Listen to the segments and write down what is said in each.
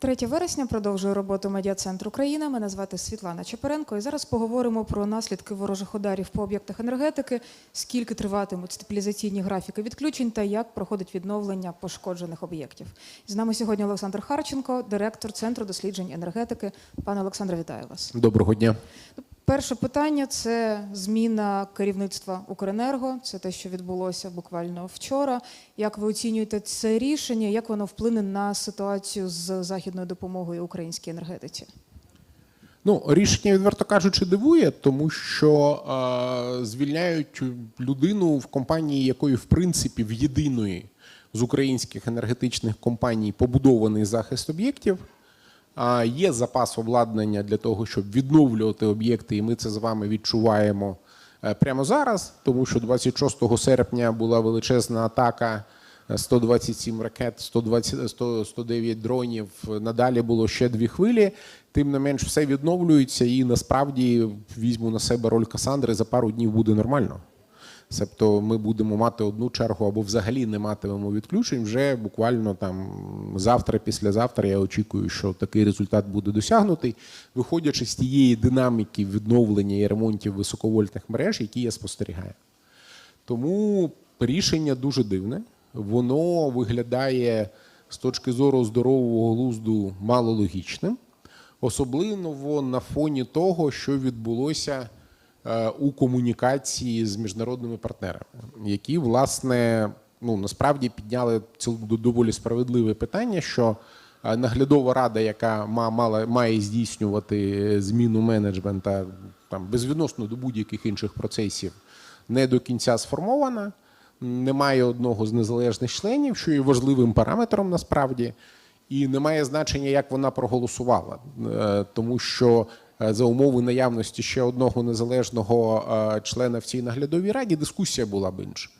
3 вересня продовжую роботу медіа-центру Україна. Мене звати Світлана Чепаренко. І зараз поговоримо про наслідки ворожих ударів по об'єктах енергетики, скільки триватимуть стабілізаційні графіки відключень та як проходить відновлення пошкоджених об'єктів. З нами сьогодні Олександр Харченко, директор Центру досліджень енергетики. Пане Олександре, вітаю вас. Доброго дня. Перше питання це зміна керівництва Укренерго. Це те, що відбулося буквально вчора. Як ви оцінюєте це рішення? Як воно вплине на ситуацію з західною допомогою українській енергетиці? Ну, рішення, відверто кажучи, дивує, тому що е, звільняють людину в компанії, якої, в принципі, в єдиної з українських енергетичних компаній побудований захист об'єктів. Є запас обладнання для того, щоб відновлювати об'єкти, і ми це з вами відчуваємо е, прямо зараз, тому що 26 серпня була величезна атака. е, 127 ракет, 120, 100, 109 дронів. Надалі було ще дві хвилі. Тим не менш, все відновлюється, і насправді візьму на себе роль Касандри. За пару днів буде нормально. Себто ми будемо мати одну чергу або взагалі не матимемо відключень. Вже буквально там завтра, післязавтра я очікую, що такий результат буде досягнутий, виходячи з тієї динаміки відновлення і ремонтів високовольтних мереж, які я спостерігаю. Тому рішення дуже дивне. Воно виглядає з точки зору здорового глузду малологічним, особливо на фоні того, що відбулося у комунікації з міжнародними партнерами, які власне ну насправді підняли доволі справедливе питання, що е, наглядова рада, яка мала має здійснювати зміну менеджмента там безвідносно до будь-яких інших процесів, не до кінця сформована. Немає одного з незалежних членів, що є важливим параметром насправді, і немає значення, як вона проголосувала, Е, тому що е, за умови наявності ще одного незалежного е, члена в цій наглядовій раді дискусія була б інша.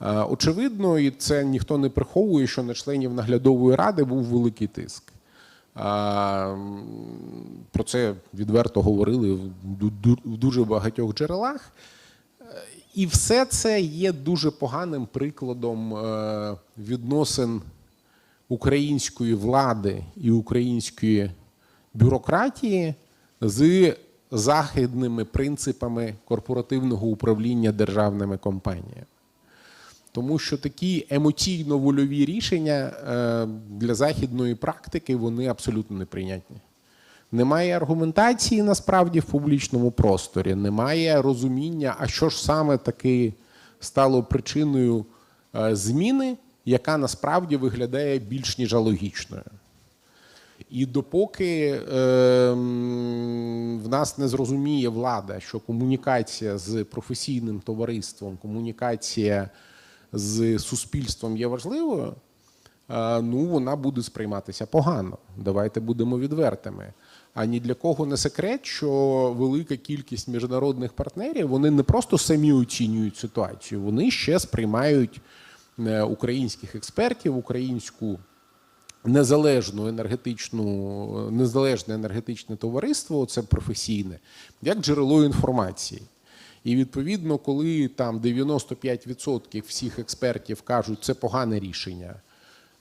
Е, Очевидно, і це ніхто не приховує, що на членів наглядової ради був великий тиск. Про це відверто говорили в ду- ду- в дуже багатьох джерелах. Е, І все це є дуже поганим прикладом е, відносин української влади і української бюрократії з західними принципами корпоративного управління державними компаніями. Тому що такі емоційно-вольові рішення е, для західної практики вони абсолютно неприйнятні. Немає аргументації насправді в публічному просторі, немає розуміння, а що ж саме таки стало причиною е, зміни, яка насправді виглядає більш ніж алогічною. І допоки е, в нас не зрозуміє влада, що комунікація з професійним товариством, комунікація з суспільством є важливою, е, ну вона буде сприйматися погано. Давайте будемо відвертими. А ні для кого не секрет, що велика кількість міжнародних партнерів вони не просто самі оцінюють ситуацію, вони ще сприймають е, українських експертів, українську незалежну енергетичну, незалежне енергетичне товариство, це професійне, як джерело інформації. І відповідно, коли там 95% всіх експертів кажуть, це погане рішення.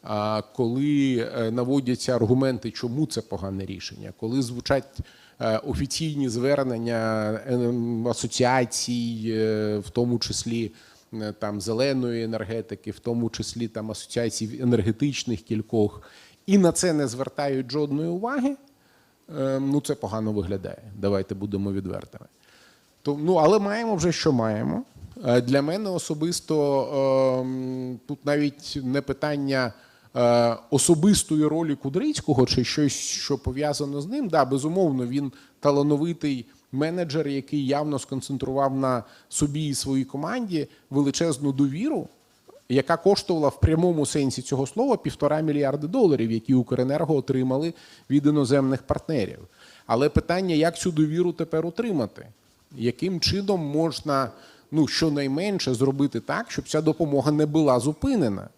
А коли е, наводяться аргументи, чому це погане рішення, коли звучать е, офіційні звернення е, асоціацій, е, в тому числі там зеленої енергетики, в тому числі там асоціацій енергетичних кількох, і на це не звертають жодної уваги, е, ну це погано виглядає. Давайте будемо відвертими. То, ну, але маємо вже що маємо. Е, Для мене особисто ем, тут навіть не питання е, особистої ролі Кудрицького чи щось, що пов'язано з ним. Да, безумовно, він талановитий менеджер, який явно сконцентрував на собі і своїй команді величезну довіру, яка коштувала в прямому сенсі цього слова півтора мільярди доларів, які Укренерго отримали від іноземних партнерів. Але питання, як цю довіру тепер отримати? Яким чином можна ну, щонайменше зробити так, щоб ця допомога не була зупинена?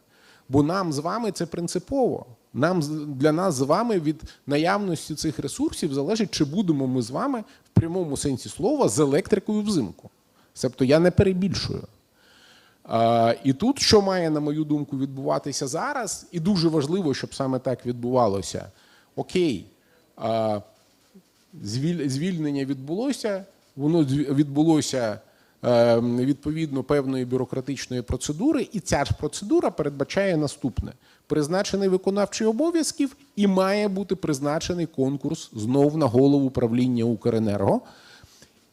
Бо нам з вами це принципово. Нам для нас з вами від наявності цих ресурсів залежить, чи будемо ми з вами в прямому сенсі слова з електрикою взимку. Тобто я не перебільшую. А, І тут, що має, на мою думку, відбуватися зараз, і дуже важливо, щоб саме так відбувалося. Окей, а, звіль- звільнення відбулося, воно відбулося відповідно певної бюрократичної процедури, і ця ж процедура передбачає наступне: призначений виконавчий обов'язків і має бути призначений конкурс знов на голову правління Укренерго.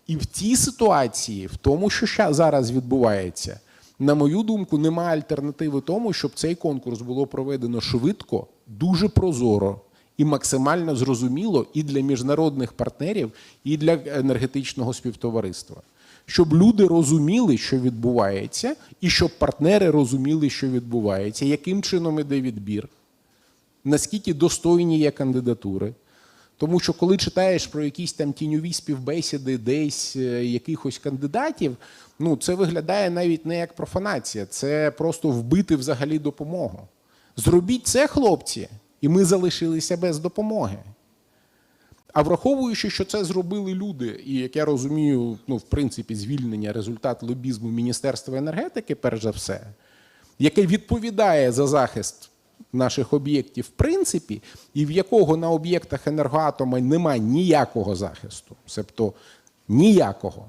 І в цій ситуації, в тому, що зараз відбувається, на мою думку, немає альтернативи тому, щоб цей конкурс було проведено швидко, дуже прозоро і максимально зрозуміло і для міжнародних партнерів, і для енергетичного співтовариства. Щоб люди розуміли, що відбувається, і щоб партнери розуміли, що відбувається, яким чином іде відбір, наскільки достойні є кандидатури. Тому що коли читаєш про якісь там тіньові співбесіди десь е, якихось кандидатів, ну це виглядає навіть не як профанація, це просто вбити взагалі допомогу. Зробіть це, хлопці, і ми залишилися без допомоги. А враховуючи, що це зробили люди, і як я розумію, ну, в принципі, звільнення результат лобізму Міністерства енергетики, перш за все, яке відповідає за захист наших об'єктів, в принципі, і в якого на об'єктах енергоатома немає ніякого захисту, себто ніякого.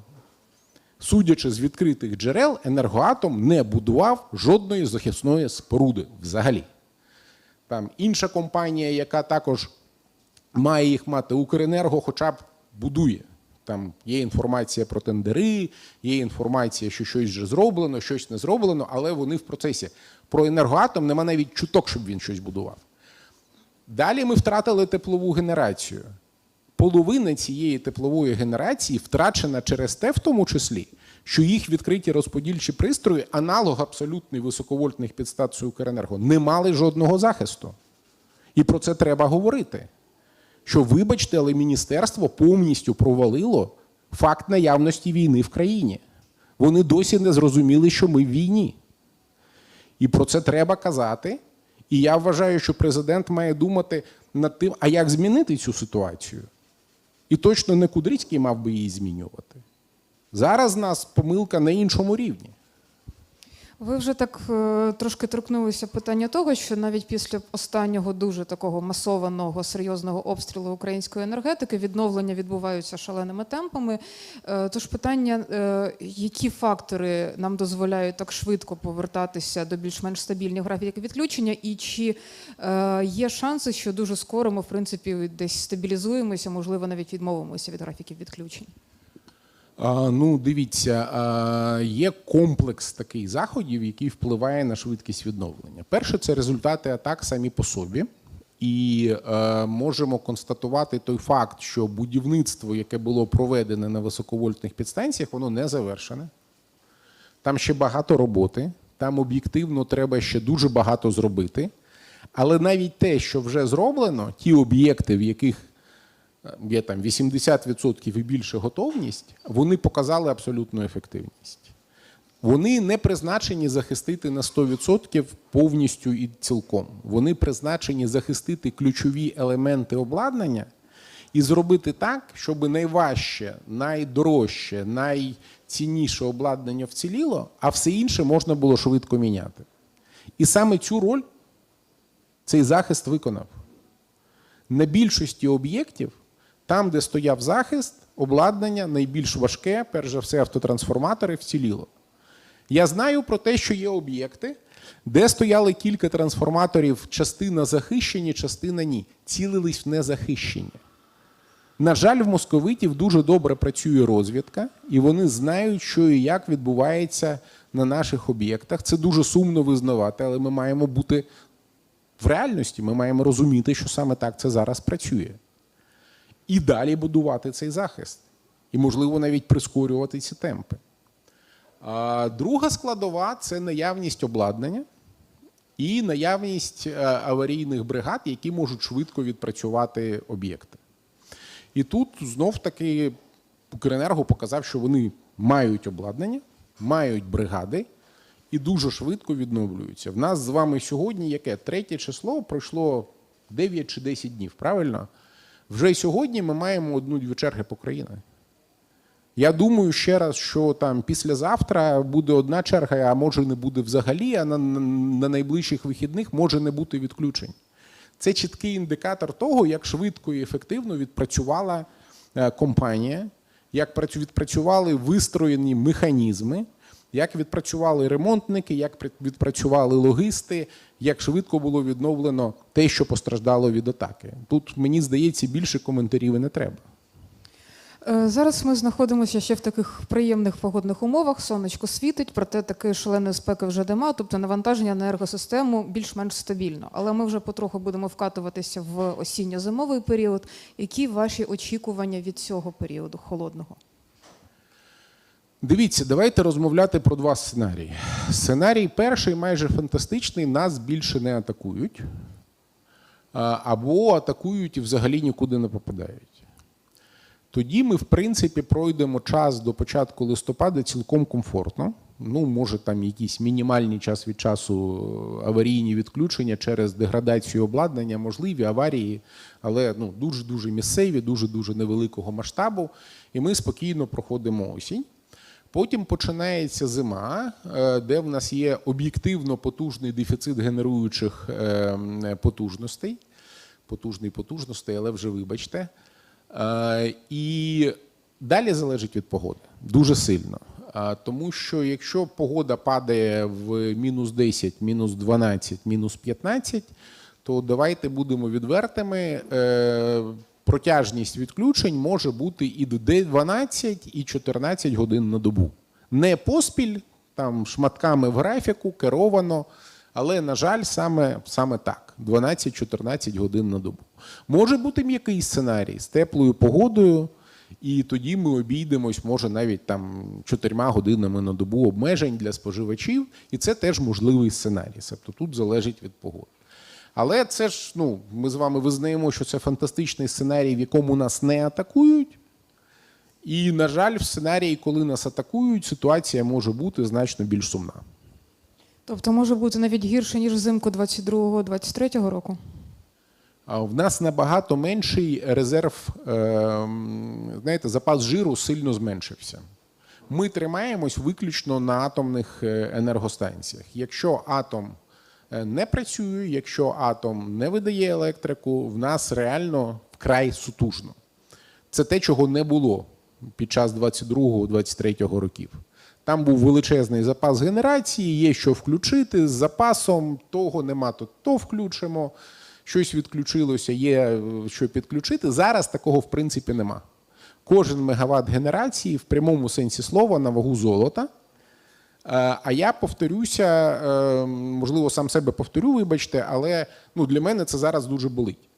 Судячи з відкритих джерел, енергоатом не будував жодної захисної споруди взагалі. Там інша компанія, яка також має їх мати, Укренерго хоча б будує. Там є інформація про тендери, є інформація, що щось вже зроблено, щось не зроблено, але вони в процесі. Про енергоатом нема навіть чуток, щоб він щось будував. Далі ми втратили теплову генерацію. Половина цієї теплової генерації втрачена через те, в тому числі, що їх відкриті розподільчі пристрої, аналог абсолютний високовольтних підстанцій Укренерго, не мали жодного захисту. І про це треба говорити. Що, вибачте, але міністерство повністю провалило факт наявності війни в країні. Вони досі не зрозуміли, що ми в війні. І про це треба казати. І я вважаю, що президент має думати над тим, а як змінити цю ситуацію. І точно не Кудрицький мав би її змінювати. Зараз нас помилка на іншому рівні. Ви вже так е, трошки торкнулися питання того, що навіть після останнього дуже такого масованого серйозного обстрілу української енергетики відновлення відбуваються шаленими темпами. Е, Тож питання, е, які фактори нам дозволяють так швидко повертатися до більш-менш стабільних графіків відключення, і чи є шанси, що дуже скоро ми в принципі десь стабілізуємося, можливо, навіть відмовимося від графіків відключень? Ну, дивіться, є комплекс таких заходів, який впливає на швидкість відновлення. Перше, це результати атак самі по собі. І е, можемо констатувати той факт, що будівництво, яке було проведене на високовольтних підстанціях, воно не завершене. Там ще багато роботи, там об'єктивно треба ще дуже багато зробити. Але навіть те, що вже зроблено, ті об'єкти, в яких є там 80% і більше готовність, вони показали абсолютну ефективність. Вони не призначені захистити на 100% повністю і цілком. Вони призначені захистити ключові елементи обладнання і зробити так, щоб найважче, найдорожче, найцінніше обладнання вціліло, а все інше можна було швидко міняти. І саме цю роль цей захист виконав. На більшості об'єктів, там, де стояв захист, обладнання найбільш важке, перш за все, автотрансформатори вціліло. Я знаю про те, що є об'єкти, де стояли кілька трансформаторів, частина захищені, частина ні. Цілились в незахищені. На жаль, в московитів дуже добре працює розвідка, і вони знають, що і як відбувається на наших об'єктах. Це дуже сумно визнавати, але ми маємо бути в реальності, ми маємо розуміти, що саме так це зараз працює. І далі будувати цей захист. І, можливо, навіть прискорювати ці темпи. Друга складова це наявність обладнання і наявність е, аварійних бригад, які можуть швидко відпрацювати об'єкти. І тут знов таки Укренерго показав, що вони мають обладнання, мають бригади і дуже швидко відновлюються. В нас з вами сьогодні яке? Третє число пройшло 9 чи 10 днів, правильно? Вже сьогодні ми маємо одну-дві черги по країні. Я думаю ще раз, що там післязавтра буде одна черга, а може не буде взагалі, а на, на, на найближчих вихідних може не бути відключень. Це чіткий індикатор того, як швидко і ефективно відпрацювала е, компанія, як працю- відпрацювали вистроєні механізми, як відпрацювали ремонтники, як відпрацювали логисти, як швидко було відновлено те, що постраждало від атаки. Тут мені здається, більше коментарів і не треба. Е, Зараз ми знаходимося ще в таких приємних погодних умовах. Сонечко світить, проте такої шаленої спеки вже нема. Тобто навантаження на енергосистему більш-менш стабільно. Але ми вже потроху будемо вкатуватися в осінньо-зимовий період. Які ваші очікування від цього періоду холодного? Дивіться, давайте розмовляти про два сценарії. Сценарій перший майже фантастичний, нас більше не атакують, або атакують і взагалі нікуди не попадають. Тоді ми, в принципі, пройдемо час до початку листопада цілком комфортно. Ну, може, там якийсь мінімальний час від часу е, аварійні відключення через деградацію обладнання, можливі аварії, але ну, дуже-дуже місцеві, дуже-дуже невеликого масштабу. І ми спокійно проходимо осінь. Потім починається зима, е, де в нас є об'єктивно потужний дефіцит генеруючих е, потужностей. Потужний потужностей, але вже вибачте. Е, І далі залежить від погоди дуже сильно. Тому що якщо погода падає в мінус 10, мінус 12, мінус 15, то давайте будемо відвертими. Протяжність відключень може бути і до 12, і 14 годин на добу. Не поспіль, там шматками в графіку, керовано, але, на жаль, саме, саме так: 12-14 годин на добу. Може бути м'який сценарій з теплою погодою, і тоді ми обійдемось, може, навіть там чотирма годинами на добу обмежень для споживачів, і це теж можливий сценарій. Тобто тут залежить від погоди. Але це ж, ну, ми з вами визнаємо, що це фантастичний сценарій, в якому нас не атакують. І, на жаль, в сценарії, коли нас атакують, ситуація може бути значно більш сумна. Тобто може бути навіть гірше, ніж взимку 22-23 року? В нас набагато менший резерв, е, знаєте, запас жиру сильно зменшився. Ми тримаємось виключно на атомних е, енергостанціях. Якщо атом не працює, якщо атом не видає електрику, в нас реально вкрай сутужно. Це те, чого не було під час 22-23 років. Там був величезний запас генерації, є що включити з запасом, того нема, то то включимо. Щось відключилося, є е, що підключити. Зараз такого в принципі нема. Кожен мегаватт генерації в прямому сенсі слова на вагу золота. Е, А я повторюся, е, можливо, сам себе повторю, вибачте, але ну, для мене це зараз дуже болить.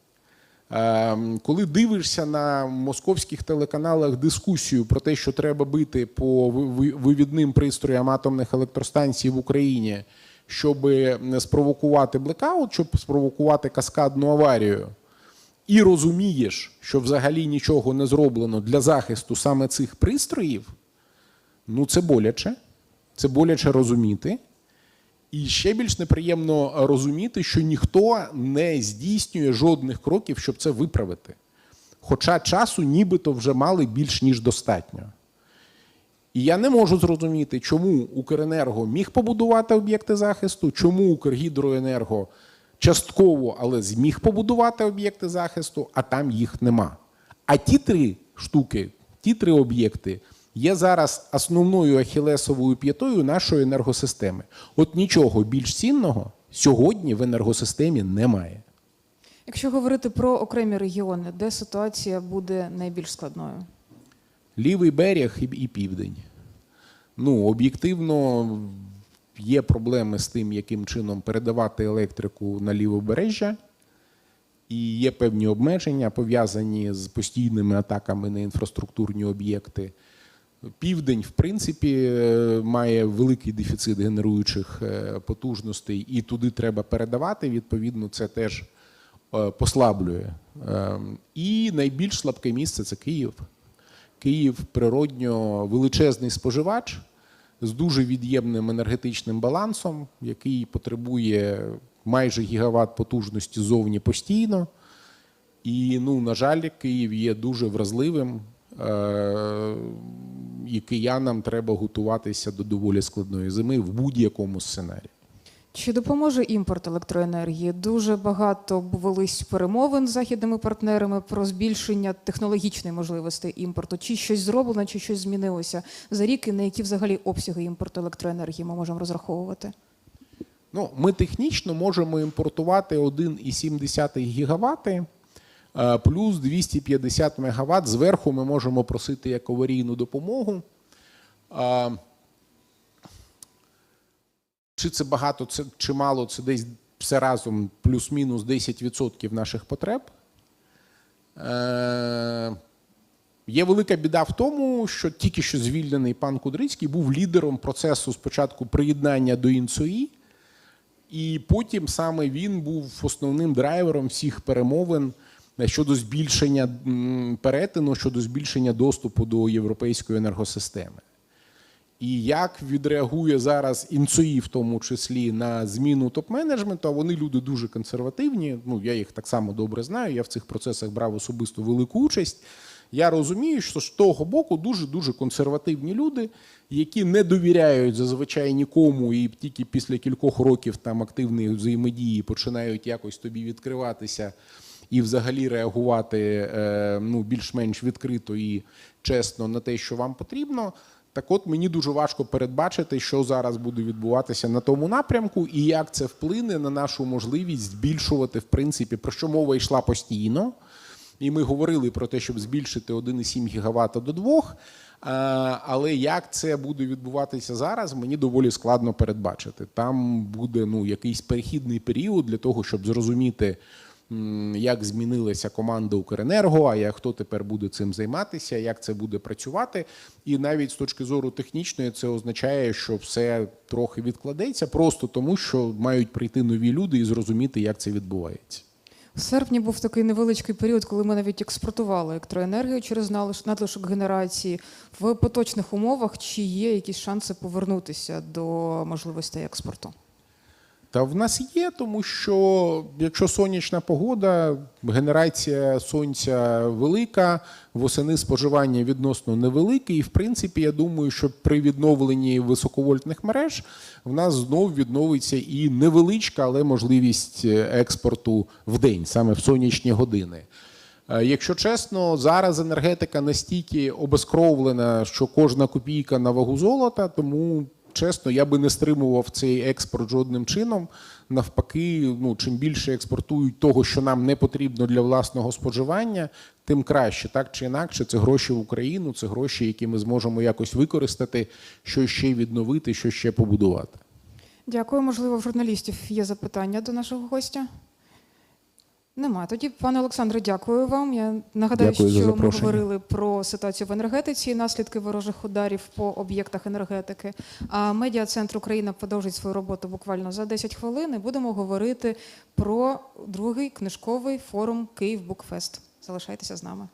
Е, Коли дивишся на московських телеканалах дискусію про те, що треба бити по ви- ви- вивідним пристроям атомних електростанцій в Україні, щоб спровокувати блекаут, щоб спровокувати каскадну аварію, і розумієш, що взагалі нічого не зроблено для захисту саме цих пристроїв, ну це боляче. Це боляче розуміти. І ще більш неприємно розуміти, що ніхто не здійснює жодних кроків, щоб це виправити. Хоча часу нібито вже мали більш ніж достатньо. І я не можу зрозуміти, чому Укренерго міг побудувати об'єкти захисту, чому Укргідроенерго частково, але зміг побудувати об'єкти захисту, а там їх нема. А ті три штуки, ті три об'єкти є зараз основною ахілесовою п'ятою нашої енергосистеми. От нічого більш цінного сьогодні в енергосистемі немає. Якщо говорити про окремі регіони, де ситуація буде найбільш складною? Лівий берег і, південь. Ну, об'єктивно є проблеми з тим, яким чином передавати електрику на лівобережжя. І є певні обмеження, пов'язані з постійними атаками на інфраструктурні об'єкти. Південь, в принципі, е, має великий дефіцит генеруючих е, потужностей, і туди треба передавати. Відповідно, це теж е, послаблює. Е, І найбільш слабке місце це Київ. Київ природньо величезний споживач з дуже від'ємним енергетичним балансом, який потребує майже гігават потужності зовні постійно. І, ну, на жаль, Київ є дуже вразливим. І киянам треба готуватися до доволі складної зими в будь-якому сценарії. Чи допоможе імпорт електроенергії? Дуже багато велись перемовин з західними партнерами про збільшення технологічної можливості імпорту. Чи щось зроблено, чи щось змінилося за рік, і на які взагалі обсяги імпорту електроенергії ми можемо розраховувати? Ну, ми технічно можемо імпортувати 1,7 гігавати плюс 250 мегаватт. Зверху ми можемо просити як аварійну допомогу. Чи це багато, це, чи мало, це десь все разом плюс-мінус 10% наших потреб. Е, Є велика біда в тому, що тільки що звільнений пан Кудрицький був лідером процесу спочатку приєднання до ІНЦОІ, і потім саме він був основним драйвером всіх перемовин щодо збільшення перетину, щодо збільшення доступу до європейської енергосистеми. І як відреагує зараз ІНЦОІ, в тому числі на зміну топ-менеджменту, а вони люди дуже консервативні. Ну я їх так само добре знаю. Я в цих процесах брав особисто велику участь. Я розумію, що з того боку дуже дуже консервативні люди, які не довіряють зазвичай нікому, і тільки після кількох років там активної взаємодії починають якось тобі відкриватися і взагалі реагувати е, ну, більш-менш відкрито і чесно на те, що вам потрібно. Так от мені дуже важко передбачити, що зараз буде відбуватися на тому напрямку, і як це вплине на нашу можливість збільшувати, в принципі, про що мова йшла постійно. І ми говорили про те, щоб збільшити 1,7 гігавата до 2. Але як це буде відбуватися зараз, мені доволі складно передбачити. Там буде ну, якийсь перехідний період для того, щоб зрозуміти, як змінилася команда Укренерго, а як хто тепер буде цим займатися, як це буде працювати. І навіть з точки зору технічної, це означає, що все трохи відкладеться, просто тому, що мають прийти нові люди і зрозуміти, як це відбувається. В серпні був такий невеличкий період, коли ми навіть експортували електроенергію через надлишок генерації. В поточних умовах чи є якісь шанси повернутися до можливостей експорту? Та в нас є, тому що якщо сонячна погода, генерація сонця велика, восени споживання відносно невелике, і в принципі, я думаю, що при відновленні високовольтних мереж в нас знов відновиться і невеличка, але можливість експорту в день, саме в сонячні години. Е, Якщо чесно, зараз енергетика настільки обескровлена, що кожна копійка на вагу золота, тому чесно, я би не стримував цей експорт жодним чином. Навпаки, ну чим більше експортують того, що нам не потрібно для власного споживання, тим краще. Так чи інакше, це гроші в Україну, це гроші, які ми зможемо якось використати, що ще відновити, що ще побудувати. Дякую. Можливо, в журналістів є запитання до нашого гостя. Нема. Тоді, пане Олександре, дякую вам. Я нагадаю, Дякую що ми говорили про ситуацію в енергетиці, наслідки ворожих ударів по об'єктах енергетики. А медіа центр Україна продовжить свою роботу буквально за 10 хвилин. і Будемо говорити про другий книжковий форум Київ Букфест. Залишайтеся з нами.